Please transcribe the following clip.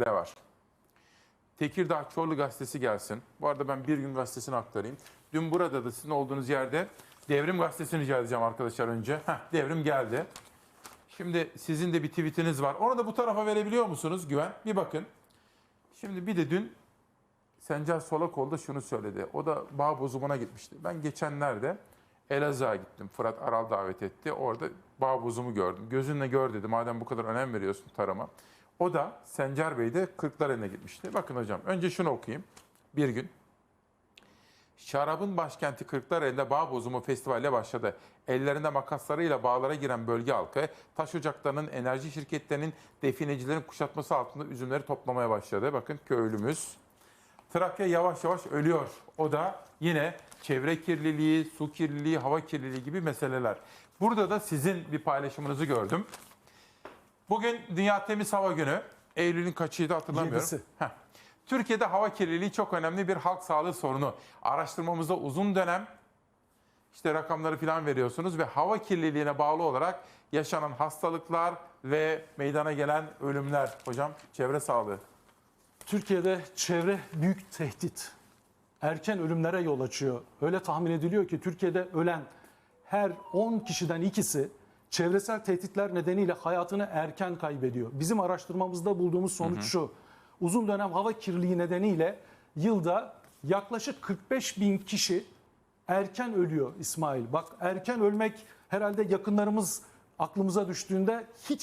de var. Tekirdağ Çorlu Gazetesi gelsin. Bu arada ben Bir Gün Gazetesi'ni aktarayım. Dün burada da sizin olduğunuz yerde Devrim Gazetesi'ni rica edeceğim arkadaşlar önce. Heh, devrim geldi. Şimdi sizin de bir tweetiniz var. Onu da bu tarafa verebiliyor musunuz Güven? Bir bakın. Şimdi bir de dün Sencer Solakol da şunu söyledi. O da bağ bozumuna gitmişti. Ben geçenlerde Elazığ'a gittim. Fırat Aral davet etti. Orada bağ bozumu gördüm. Gözünle gör dedi madem bu kadar önem veriyorsun tarıma. O da Sencer Bey de Kırklareli'ne gitmişti. Bakın hocam önce şunu okuyayım. Bir gün. Şarabın başkenti Kırklareli'nde bağ bozumu festivaliyle başladı. Ellerinde makaslarıyla bağlara giren bölge halkı, taş ocaklarının, enerji şirketlerinin, definecilerin kuşatması altında üzümleri toplamaya başladı. Bakın köylümüz. Trakya yavaş yavaş ölüyor. O da yine çevre kirliliği, su kirliliği, hava kirliliği gibi meseleler. Burada da sizin bir paylaşımınızı gördüm. Bugün Dünya Temiz Hava Günü. Eylül'ün kaçıydı hatırlamıyorum. Yedisi. Heh. Türkiye'de hava kirliliği çok önemli bir halk sağlığı sorunu. Araştırmamızda uzun dönem işte rakamları falan veriyorsunuz ve hava kirliliğine bağlı olarak yaşanan hastalıklar ve meydana gelen ölümler. Hocam çevre sağlığı. Türkiye'de çevre büyük tehdit. Erken ölümlere yol açıyor. Öyle tahmin ediliyor ki Türkiye'de ölen her 10 kişiden ikisi çevresel tehditler nedeniyle hayatını erken kaybediyor. Bizim araştırmamızda bulduğumuz sonuç şu. Uzun dönem hava kirliliği nedeniyle yılda yaklaşık 45 bin kişi erken ölüyor İsmail. Bak erken ölmek herhalde yakınlarımız aklımıza düştüğünde hiç